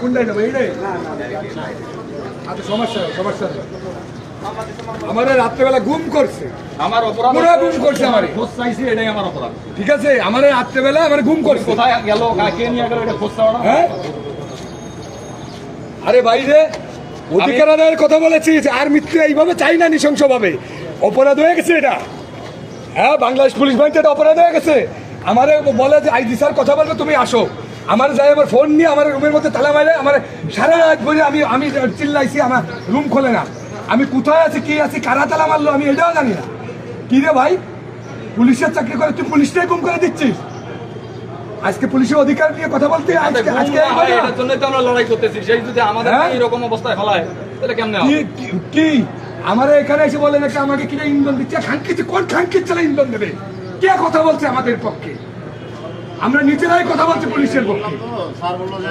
কোনটাই নেব? এইটাই? আচ্ছা সমস্যা সমস্যা রাত্রেবেলা গুম করছে। আমার অপরাধ পুরা গুম করছে আমারে। খোঁজ চাইছি এটাই আমার অপরাধ। ঠিক আছে আমারে রাত্রেবেলা আমার গুম করছে। কোথায় গেল কাকে নিয়ে গেল এটা খোঁজ চাওয়া হ্যাঁ? আরে ভাই রে অধিকার আদায়ের কথা বলেছিস আর মৃত্যু এইভাবে চাই না নৃশংসভাবে। অপরাধ হয়ে গেছে এটা। হ্যাঁ বাংলাদেশ পুলিশ বাহিনীতে এটা অপরাধ হয়ে গেছে। আমারে বলে যে আইজি স্যার কথা বলবে তুমি আসো। আমার যাই আমার ফোন নিয়ে আমার রুমের মধ্যে তালা মারে আমার সারা রাত বলে আমি আমি চিল্লাইছি আমার রুম খোলে না। আমি কোথায় আছি কি আছি কারা তালা মারলো আমি এটাও জানি না। কি রে ভাই? পুলিশের চাকরি করে তুই পুলিশটাই গুম করে দিচ্ছিস? আজকে পুলিশের অধিকার নিয়ে কথা বলতে আজকে আজকে এটার জন্যই তো আমরা লড়াই করতেছি। সেই যদি আমাদের হ্যাঁ? এরকম অবস্থায় ফলায় তাহলে কেমনে কি? আমার এখানে এসে বলে নাকি আমাকে কিনা ইন্ধন দিচ্ছে? খানকিচ কোন খানকির ছেলে ইন্ধন দেবে? কে কথা বলছে আমাদের পক্ষে? আমরা নিজেরাই কথা বলছি পুলিশের পক্ষে। স্যার বলল যে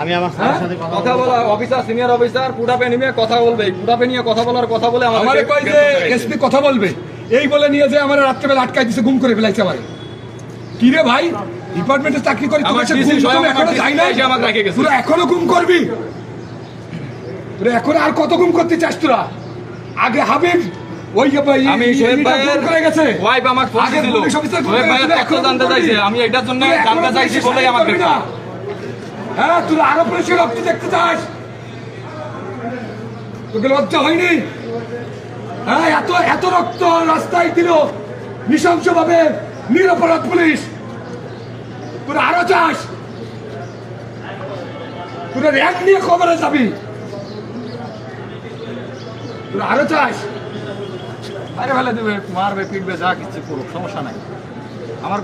আমি আমার হ্যাঁ? সাথে কথা কথা বলা অফিসার সিনিয়র অফিসার পুডাপে নিয়ে কথা বলবে। পুডাপে নিয়ে কথা বলার কথা বলে আমারে কই যে এসপি কথা বলবে। এই বলে নিয়ে যে আমার রাত্রেবেলা আটকাই দিছে গুম করে ফেলাইছে আমার। কি রে ভাই ডিপার্টমেন্টে চাকরি করি তোমার সাথে গুম স্বয়ং তুমি আমার এখনও যাই না এসে আমাকে রেখে গেছে। তোরা এখনও গুম করবি? তোরা এখন আর কত গুম করতে চাস তোরা? আগে হাবিব ওই আমি সোহেব ভাইয়ের করে গেছে। ওয়াইফ আমাকে ফোন অফিসার সোহেব ভাইয়ের তথ্য জানতে চাইছে আমি এটার জন্য জানতে চাইছি বলেই আমাকে হ্যাঁ তুই আরও পুলিশের রক্ত দেখতে চাস। তোকে লজ্জা হয়নি? হ্যাঁ এত এত রক্ত রাস্তায় দিল নৃশংস ভাবে নিরপরাধ পুলিশ। তোরা আরও চাস। তোরা র্যাঙ্ক নিয়ে খবরে যাবি। আরও চাস আরে ভালো দেবে মারবে পিটবে যা কিছু করুক সমস্যা নাই।